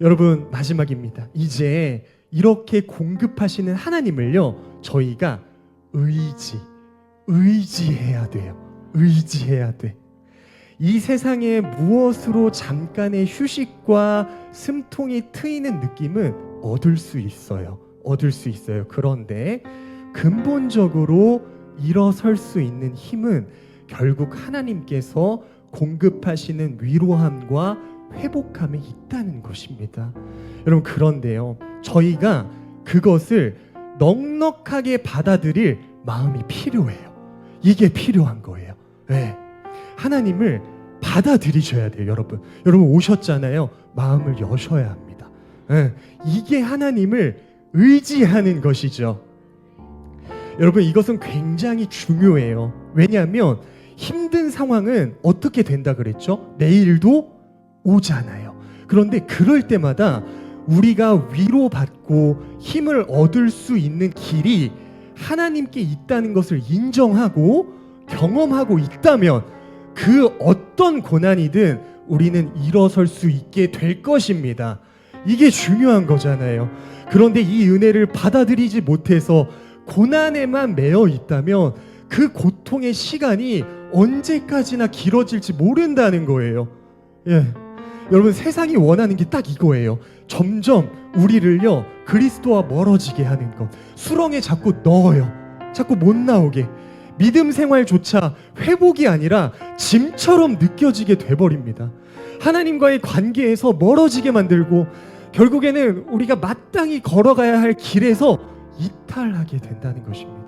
여러분 마지막입니다. 이제 이렇게 공급하시는 하나님을요 저희가 의지 의지해야 돼요. 의지해야 돼. 이 세상에 무엇으로 잠깐의 휴식과 숨통이 트이는 느낌은 얻을 수 있어요. 얻을 수 있어요. 그런데 근본적으로 일어설 수 있는 힘은 결국 하나님께서 공급하시는 위로함과 회복함에 있다는 것입니다. 여러분 그런데요. 저희가 그것을 넉넉하게 받아들일 마음이 필요해요. 이게 필요한 거예요. 네. 하나님을 받아들이셔야 돼요, 여러분. 여러분 오셨잖아요. 마음을 여셔야 합니다. 네. 이게 하나님을 의지하는 것이죠. 여러분 이것은 굉장히 중요해요. 왜냐하면 힘든 상황은 어떻게 된다 그랬죠? 내일도 오잖아요. 그런데 그럴 때마다 우리가 위로받고 힘을 얻을 수 있는 길이 하나님께 있다는 것을 인정하고 경험하고 있다면 그 어떤 고난이든 우리는 일어설 수 있게 될 것입니다. 이게 중요한 거잖아요. 그런데 이 은혜를 받아들이지 못해서 고난에만 매여 있다면 그 고통의 시간이 언제까지나 길어질지 모른다는 거예요. 예. 여러분 세상이 원하는 게 딱 이거예요. 점점 우리를요 그리스도와 멀어지게 하는 것. 수렁에 자꾸 넣어요. 자꾸 못 나오게. 믿음 생활조차 회복이 아니라 짐처럼 느껴지게 돼버립니다. 하나님과의 관계에서 멀어지게 만들고 결국에는 우리가 마땅히 걸어가야 할 길에서 이탈하게 된다는 것입니다.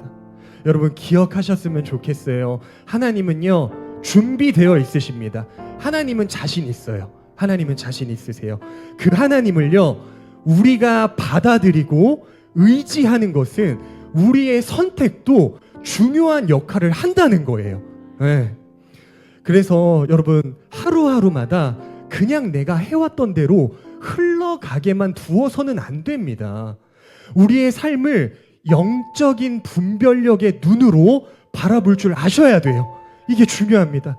여러분 기억하셨으면 좋겠어요. 하나님은요 준비되어 있으십니다. 하나님은 자신 있어요. 하나님은 자신 있으세요. 그 하나님을요 우리가 받아들이고 의지하는 것은 우리의 선택도 중요한 역할을 한다는 거예요. 네. 그래서 여러분 하루하루마다 그냥 내가 해왔던 대로 흘러가게만 두어서는 안 됩니다. 우리의 삶을 영적인 분별력의 눈으로 바라볼 줄 아셔야 돼요. 이게 중요합니다.